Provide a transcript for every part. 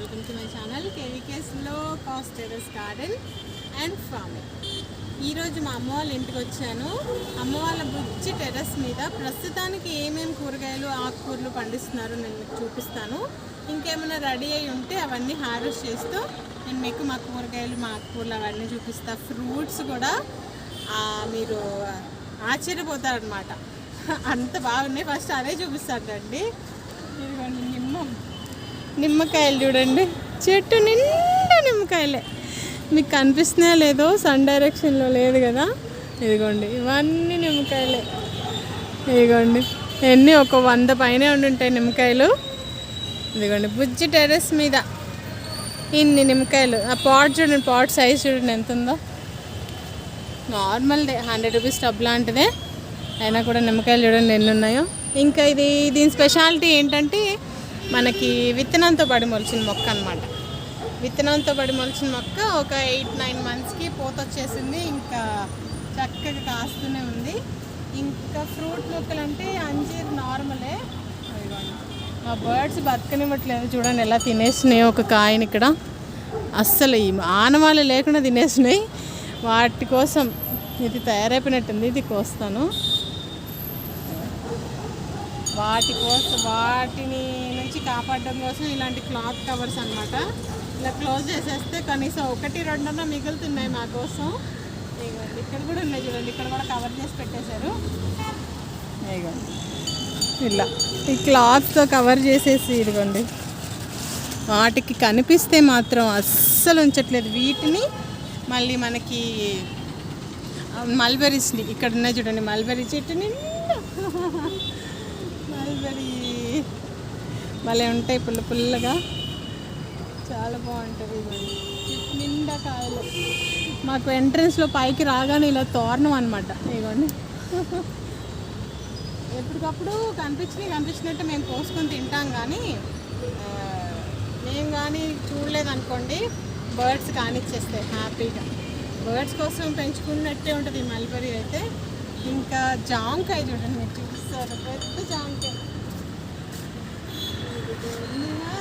Welcome to my channel కేవీకేస్లో cost terrace garden and farming ఈరోజు మా అమ్మ వాళ్ళ ఇంటికి వచ్చాను. అమ్మ వాళ్ళ బుజ్జి టెర్రస్ మీద ప్రస్తుతానికి ఏమేమి కూరగాయలు ఆకుకూరలు పండిస్తున్నారో నేను మీకు చూపిస్తాను. ఇంకేమైనా రెడీ అయి ఉంటే అవన్నీ హార్వెస్ట్ చేస్తూ నేను మీకు మా కూరగాయలు మా ఆకుకూరలు అవన్నీ చూపిస్తా. ఫ్రూట్స్ కూడా మీరు ఆశ్చర్యపోతారనమాట అంత బాగున్నాయి. ఫస్ట్ అదే చూపిస్తానండి ఇదిగోండి నిమ్మ. నిమ్మకాయలు చూడండి. చెట్టు నిండా నిమ్మకాయలే. మీకు కనిపిస్తున్నా లేదో సన్ డైరెక్షన్లో లేదు కదా. ఇదిగోండి ఇవన్నీ నిమ్మకాయలే. ఇదిగోండి ఎన్ని ఒక వంద పైన ఉండుంటాయి నిమ్మకాయలు. ఇదిగోండి బుజ్జి టెర్రస్ మీద ఇన్ని నిమ్మకాయలు. ఆ పాట్ చూడండి పాట్ సైజ్ చూడండి ఎంత ఉందో నార్మల్దే హండ్రెడ్ రూపీస్ టబ్ లాంటిదే. అయినా కూడా నిమ్మకాయలు చూడండి ఎన్ని ఉన్నాయో. ఇంకా ఇది దీని స్పెషాలిటీ ఏంటంటే మనకి విత్తనంతో పడి మొలిచిన మొక్క అనమాట విత్తనంతో పడి మొలిచిన మొక్క ఒక ఎయిట్ నైన్ మంత్స్కి పూత వచ్చేసింది. ఇంకా చక్కగా కాస్తూనే ఉంది. ఇంకా ఫ్రూట్ మొక్కలు అంటే అంజీర్ నార్మలే. మా బర్డ్స్ బతకనివ్వట్లేదు చూడండి ఎలా తినేసినాయి ఒక కాయని ఇక్కడ. అస్సలు ఈ ఆనవాళ్ళు లేకుండా తినేసినాయి. వాటి కోసం ఇది తయారైపోయినట్టుంది ఇది కోస్తాను. వాటి కోసం వాటిని నుంచి కాపాడడం కోసం ఇలాంటి క్లాత్ కవర్స్ అనమాట ఇలా క్లోజ్ చేసేస్తే కనీసం ఒకటి రెండున్న మిగులుతున్నాయి మా కోసం. ఇక్కడ కూడా ఉన్నాయి చూడండి ఇక్కడ కూడా కవర్ చేసి పెట్టేశారు. ఇలా. ఈ క్లాత్తో కవర్ చేసేసి ఇదిగోండి. వాటికి కనిపిస్తే మాత్రం అస్సలు ఉంచట్లేదు. వీటిని మళ్ళీ మనకి మల్బెరీస్ని ఇక్కడ ఉన్నాయి చూడండి మల్బెరీ చెట్టు నిండా. మల్బెరీ భలే ఉంటాయి పుల్ల పుల్లగా. చాలా బాగుంటుంది ఇదిగోండి. చెట్టు నిండా కాయలు. మాకు ఎంట్రన్స్లో పైకి రాగానే ఇలా తోరణం అనమాట ఇదిగోండి. ఎప్పటికప్పుడు కనిపించినవి కనిపించినట్టు మేము కోసుకొని తింటాం కానీ మేము కానీ చూడలేదు అనుకోండి బర్డ్స్ కానిచ్చేస్తాయి హ్యాపీగా బర్డ్స్ కోసం పెంచుకున్నట్టే ఉంటుంది ఈ మల్బరీ అయితే. ఇంకా జాంకాయ చూడండి మీరు చూపిస్తారు పెద్ద జాంకాయ.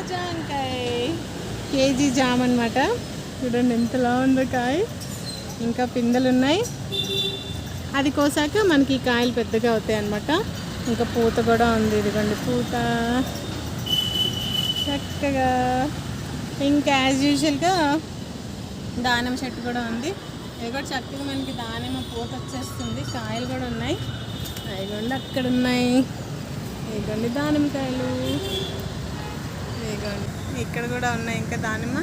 జాంకాయ? కేజీ జామ్ అనమాట చూడండి ఎంతలా ఉందో కాయ. ఇంకా పిందెలు ఉన్నాయి అది కోసాక మనకి కాయలు పెద్దగా అవుతాయి అన్నమాట. ఇంకా పూత కూడా ఉంది. ఇదిగోండి పూత. చక్కగా. ఇంకా యాజ్ యూజువల్గా దానిమ్మ చెట్టు కూడా ఉంది. ఇది కూడా చక్కగా మనకి దానిమ్మ పూత వచ్చేస్తుంది. కాయలు కూడా ఉన్నాయి. ఇదిగోండి అక్కడ ఉన్నాయి. ఇదిగోండి దానిమ్మకాయలు. ఇదిగోండి ఇక్కడ కూడా ఉన్నాయి ఇంకా దానిమ్మ.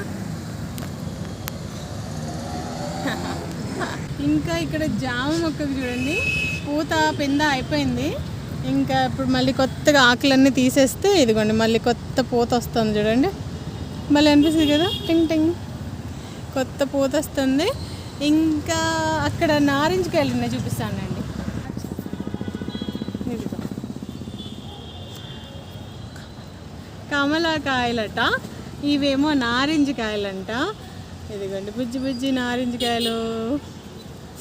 ఇంకా ఇక్కడ జామ మొక్కది చూడండి. పూత పింద అయిపోయింది. ఇంకా ఇప్పుడు మళ్ళీ కొత్తగా ఆకులన్నీ తీసేస్తే ఇదిగోండి మళ్ళీ కొత్త పూత వస్తుంది చూడండి. మళ్ళీ అనిపిస్తుంది కదా? టింగ్ టింగ్. కొత్త పూత వస్తుంది. ఇంకా అక్కడ నారింజ కాయలు ఉన్నాయి చూపిస్తానండి ఇదిగో. కమలాకాయలట ఇవేమో నారింజ కాయలంట. ఇదిగోండి బుజ్జి బుజ్జి నారింజ కాయలు.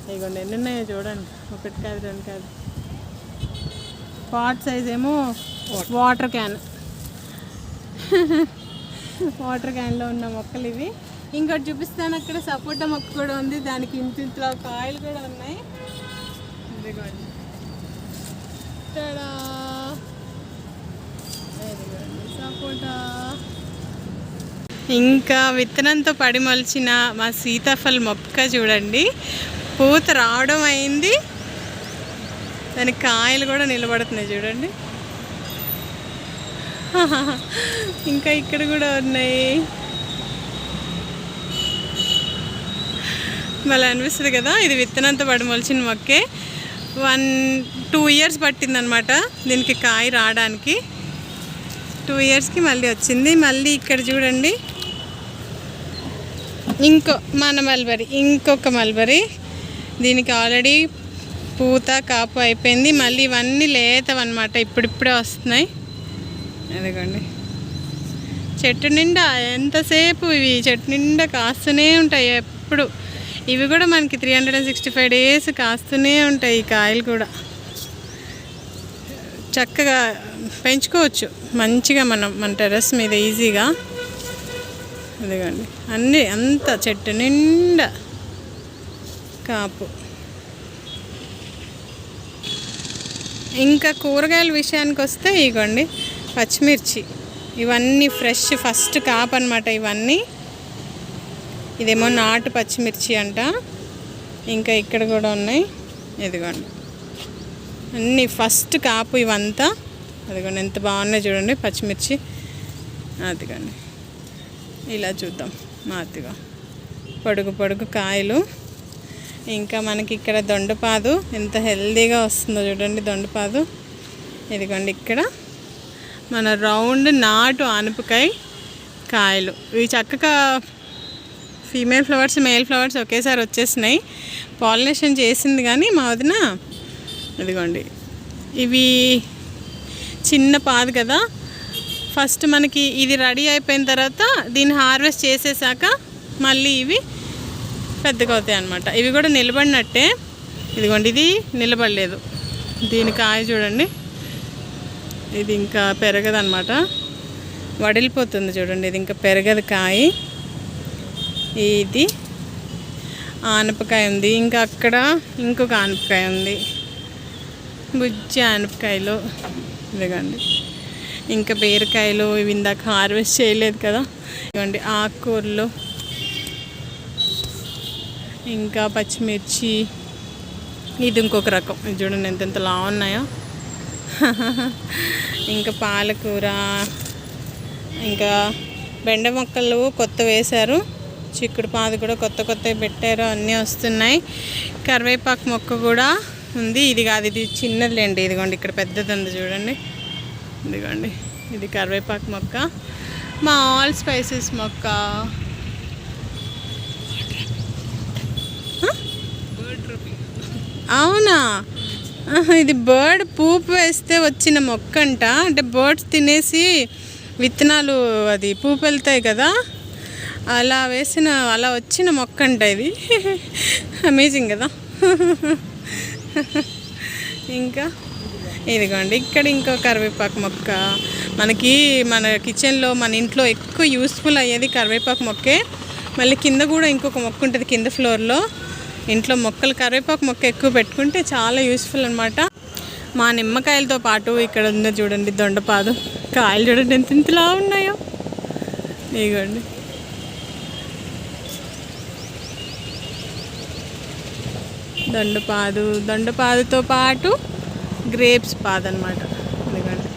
ఇదిగోండి ఎన్ని ఉన్నాయో చూడండి. ఒకటి కాదు రెండు కాదు. పాట్ సైజ్ ఏమో వాటర్ క్యాన్. వాటర్ క్యాన్లో ఉన్న మొక్కలు ఇవి. ఇంకోటి చూపిస్తాను అక్కడ సపోటా మొక్క కూడా ఉంది. దానికి ఇంత ఇంట్లో కాయలు కూడా ఉన్నాయి. ఇదిగోండి. సపోటా ఇంకా విత్తనంతో పడి మొలిచిన మా సీతాఫల్ మొక్క చూడండి. పూత రావడం అయింది. దాని కాయలు కూడా నిలబడుతున్నాయి చూడండి. ఇంకా ఇక్కడ కూడా ఉన్నాయి. మళ్ళీ అనిపిస్తుంది కదా ఇది విత్తనంతో పడి మొలిచిన మొక్కే. వన్ టూ ఇయర్స్ పట్టిందనమాట దీనికి కాయ రావడానికి. టూ ఇయర్స్కి మళ్ళీ వచ్చింది. మళ్ళీ ఇక్కడ చూడండి. ఇంకో మన మల్బరీ ఇంకొక మల్బరీ. దీనికి ఆల్రెడీ పూత కాపు అయిపోయింది. మళ్ళీ ఇవన్నీ లేతవన్నమాట ఇప్పుడిప్పుడే వస్తున్నాయి. అదిగోండి. చెట్టు నిండా ఎంతసేపు ఇవి చెట్టు నిండా కాస్తూనే ఉంటాయి ఎప్పుడు. ఇవి కూడా మనకి three hundred and sixty five days కాస్తూనే ఉంటాయి ఈ కాయలు కూడా. చక్కగా పెంచుకోవచ్చు. మంచిగా మనం మన టెర్రస్ మీద ఈజీగా. అదిగోండి అన్నీ అంత చెట్టు నిండా కాపు. ఇంకా కూరగాయల విషయానికి వస్తే ఇగోండి పచ్చిమిర్చి. ఇవన్నీ ఫ్రెష్ ఫస్ట్ కాపు అనమాట ఇవన్నీ. ఇదేమో నాటు పచ్చిమిర్చి అంట. ఇంకా ఇక్కడ కూడా ఉన్నాయి. ఇదిగోండి. అన్నీ ఫస్ట్ కాపు ఇవంతా. అదిగోండి ఎంత బాగున్నాయి చూడండి పచ్చిమిర్చి. అదిగోండి. ఇలా చూద్దాం. మాతిగా పొడుగు పొడుగు కాయలు. ఇంకా మనకి ఇక్కడ దొండపాదు. ఎంత హెల్దీగా వస్తుందో చూడండి దొండపాదు. ఇదిగోండి ఇక్కడ. మన రౌండ్ నాటు ఆనపకాయ కాయలు. ఇవి చక్కగా ఫీమేల్ ఫ్లవర్స్ మేల్ ఫ్లవర్స్ ఒకేసారి వచ్చేసినాయి. పాలినేషన్ చేసింది కానీ మా వదిన ఇదిగోండి. ఇవి చిన్న పాదు కదా. ఫస్ట్ మనకి ఇది రెడీ అయిపోయిన తర్వాత దీన్ని హార్వెస్ట్ చేసేసాక మళ్ళీ ఇవి పెద్దగా అవుతాయి అనమాట ఇవి కూడా నిలబడినట్టే. ఇదిగోండి ఇది నిలబడలేదు. దీని కాయ చూడండి. ఇది ఇంకా పెరగదు అనమాట వడిలిపోతుంది చూడండి ఇది ఇంకా పెరగదు కాయ. ఇది ఆనపకాయ ఉంది. ఇంకా అక్కడ ఇంకొక ఆనపకాయ ఉంది. బుజ్జి ఆనపకాయలు. ఇదిగోండి. ఇంకా బీరకాయలు ఇవి ఇందాక హార్వెస్ట్ చేయలేదు కదా. ఇవ్వండి ఆకుకూరలు. ఇంకా పచ్చిమిర్చి. ఇది ఇంకొక రకం. ఇది చూడండి ఎంత ఎంత లా ఉన్నాయో. ఇంకా పాలకూర. ఇంకా బెండ మొక్కలు కొత్త వేశారు. చిక్కుడు పాదు కూడా కొత్త కొత్తవి పెట్టారు అన్నీ వస్తున్నాయి. కరివేపాకు మొక్క కూడా ఉంది. ఇది కాదు ఇది చిన్నదిలేండి. ఇదిగోండి ఇక్కడ పెద్దది ఉంది చూడండి. ఇదిగోండి ఇది కరివేపాకు మొక్క. మా ఆల్ స్పైసెస్ మొక్క. అవునా? ఆహా, ఇది బర్డ్ పూపు వేస్తే వచ్చిన మొక్క అంట అంటే బర్డ్స్ తినేసి విత్తనాలు అది పూపు వెళ్తాయి కదా. అలా వేసిన అలా వచ్చిన మొక్క అంట ఇది. అమేజింగ్ కదా. ఇంకా ఇదిగోండి ఇక్కడ ఇంకో కరివేపాకు మొక్క. మనకి మన కిచెన్లో మన ఇంట్లో ఎక్కువ యూస్ఫుల్ అయ్యేది కరివేపాకు మొక్కే. మళ్ళీ కింద కూడా ఇంకొక మొక్క ఉంటుంది కింద ఫ్లోర్లో. ఇంట్లో మొక్కలు కరివేపాకు మొక్క ఎక్కువ పెట్టుకుంటే చాలా యూస్ఫుల్ అనమాట మా నిమ్మకాయలతో పాటు ఇక్కడ ఉందో చూడండి దొండపాదు. కాయలు చూడండి ఎంత ఇంతలా ఉన్నాయో. ఇదిగోండి. దొండపాదు దొండపాదుతో పాటు గ్రేప్స్ పాదు అనమాట ఇదిగోండి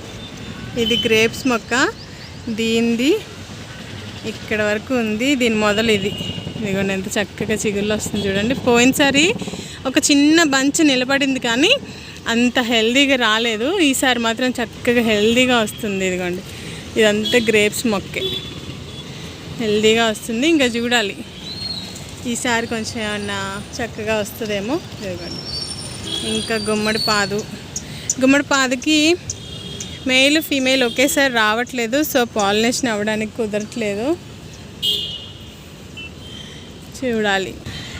ఇది గ్రేప్స్ మొక్క. దీనిది ఇక్కడ వరకు ఉంది. దీని మొదలు ఇది. ఇదిగోండి ఎంత చక్కగా చిగుళ్ళు వస్తుంది చూడండి. పోయినసారి ఒక చిన్న బంచ్ నిలబడింది కానీ అంత హెల్దీగా రాలేదు. ఈసారి మాత్రం చక్కగా హెల్దీగా వస్తుంది ఇదిగోండి. ఇదంతా గ్రేప్స్ మొక్కే. హెల్దీగా వస్తుంది. ఇంకా చూడాలి. ఈసారి కొంచెం ఏమన్నా చక్కగా వస్తుందేమో ఇదిగోండి. ఇంకా గుమ్మడి పాదు. గుమ్మడి పాదుకి మెయిల్ ఫీమేల్ ఒకేసారి రావట్లేదు సో పాలినేషన్ అవ్వడానికి కుదరట్లేదు. చూడాలి.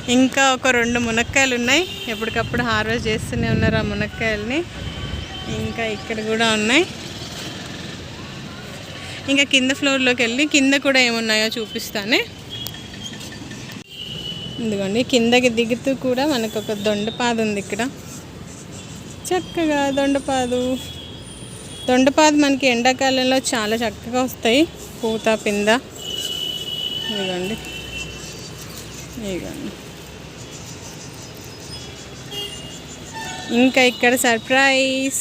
ఇంకా ఒక రెండు మునక్కాయలు ఉన్నాయి. ఎప్పటికప్పుడు హార్వెస్ట్ చేస్తూనే ఉన్నారు ఆ మునక్కాయలని. ఇంకా ఇక్కడ కూడా ఉన్నాయి. ఇంకా కింద ఫ్లోర్లోకి వెళ్ళి కింద కూడా ఏమున్నాయో చూపిస్తానే. ఇదిగోండి కిందకి దిగుతూ కూడా మనకు ఒక దొండపాదు ఉంది ఇక్కడ. చక్కగా దొండపాదు. దొండపాదు మనకి ఎండాకాలంలో చాలా చక్కగా వస్తాయి. పూత పింద. ఇదిగోండి. ఇదిగోండి. ఇంకా ఇక్కడ సర్ప్రైజ్.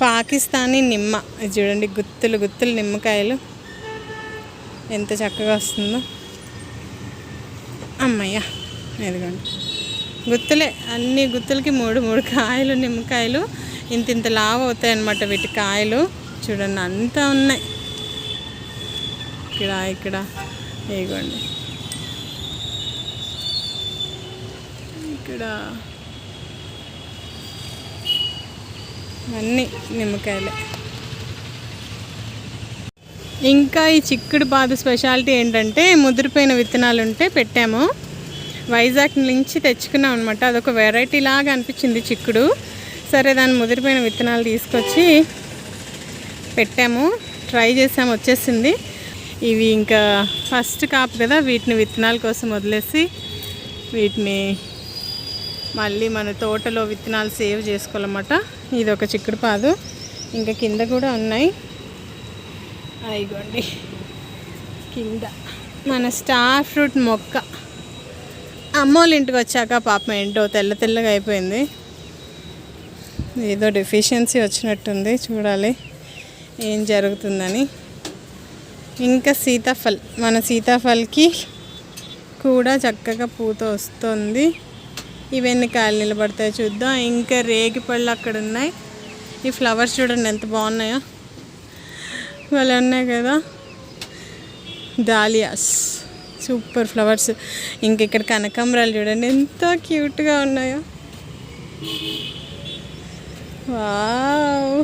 పాకిస్తానీ నిమ్మ. చూడండి గుత్తులు గుత్తులు నిమ్మకాయలు. ఎంత చక్కగా వస్తుందో. అమ్మయ్య ఇదిగోండి. గుత్తులే అన్ని గుత్తులకి మూడు మూడు కాయలు నిమ్మకాయలు. ఇంత ఇంత లావు అవుతాయి అన్నమాట వీటి కాయలు. చూడండి అంతా ఉన్నాయి. ఇక్కడ ఇక్కడ. ఇదిగోండి. ఇక్కడ. అన్నీ నిమ్మకాయలే. ఇంకా ఈ చిక్కుడు పాదు స్పెషాలిటీ ఏంటంటే ముదిరిపోయిన విత్తనాలు ఉంటే పెట్టాము. వైజాగ్ నుంచి తెచ్చుకున్నాం అనమాట అదొక వెరైటీ లాగా అనిపించింది చిక్కుడు. సరే దాన్ని ముదిరిపోయిన విత్తనాలు తీసుకొచ్చి పెట్టాము. ట్రై చేసాము వచ్చేసింది. ఇవి ఇంకా ఫస్ట్ కాపు కదా వీటిని విత్తనాల కోసం వదిలేసి వీటిని మళ్ళీ మన తోటలో విత్తనాలు సేవ్ చేసుకోవాలన్నమాట. ఇది ఒక చిక్కుడు పాదు ఇంకా కింద కూడా ఉన్నాయి. అయిగోండి కింద. మన స్టార్ ఫ్రూట్ మొక్క. అమ్మోళ్ళ ఇంటికి వచ్చాక పాపం ఏంటో తెల్ల తెల్లగా అయిపోయింది. ఏదో డెఫిషియన్సీ వచ్చినట్టుంది చూడాలి ఏం జరుగుతుందని. ఇంకా సీతాఫల్ మన సీతాఫల్కి కూడా చక్కగా పూత వస్తుంది. ఇవన్నీ కాయలు నిలబడతాయి చూద్దాం. ఇంకా రేగి పళ్ళు అక్కడ ఉన్నాయి ఈ ఫ్లవర్స్ చూడండి ఎంత బాగున్నాయో. వాళ్ళు ఉన్నాయి కదా. దాలియాస్ సూపర్ ఫ్లవర్స్ ఇంకెక్కడ కనకాంబరాలు చూడండి ఎంత క్యూట్గా ఉన్నాయో. వావ్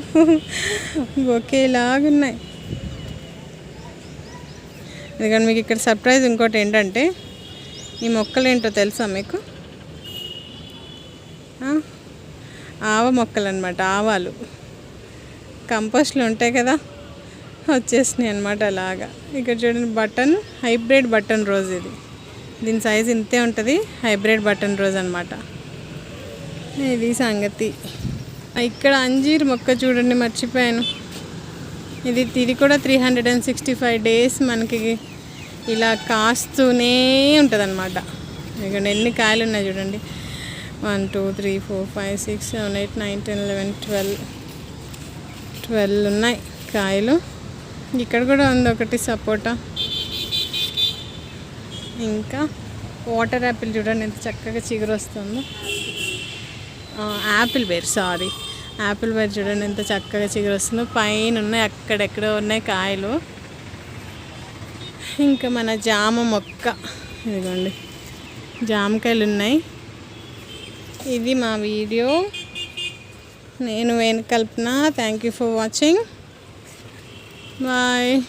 ఒకేలాగున్నాయి. ఎందుకంటే మీకు ఇక్కడ సర్ప్రైజ్ ఇంకోటి ఏంటంటే ఈ మొక్కలు ఏంటో తెలుసా మీకు? ఆవ మొక్కలు అనమాట ఆవాలు. కంపోస్ట్లు ఉంటాయి కదా. వచ్చేసినాయి అనమాట అలాగా. ఇక్కడ చూడండి బటన్ హైబ్రిడ్ బటన్ రోజ్ ఇది. దీని సైజ్ ఇంతే ఉంటుంది హైబ్రిడ్ బటన్ రోజ్ అనమాట ఇది సంగతి. ఇక్కడ అంజీర్ మొక్క చూడండి మర్చిపోయాను. ఇది ఇది కూడా three hundred and sixty five days మనకి ఇలా కాస్తూనే ఉంటుంది అనమాట ఇక్కడ ఎన్ని కాయలు ఉన్నాయి చూడండి. One two three four five six seven eight nine ten eleven twelve twelve ఉన్నాయి కాయలు. ఇక్కడ కూడా ఉంది ఒకటి సపోటా. ఇంకా వాటర్ యాపిల్ చూడండి ఎంత చక్కగా చిగురు వస్తుందో apple ber sorry. Apple ber చూడండి ఎంత చక్కగా చిగురు వస్తుందో పైన ఉన్నాయి అక్కడెక్కడ ఉన్నాయి కాయలు. ఇంకా మన జామ మొక్క. ఇదిగోండి జామకాయలు ఉన్నాయి ఇది మా వీడియో. నేను Venu thank you for watching Bye.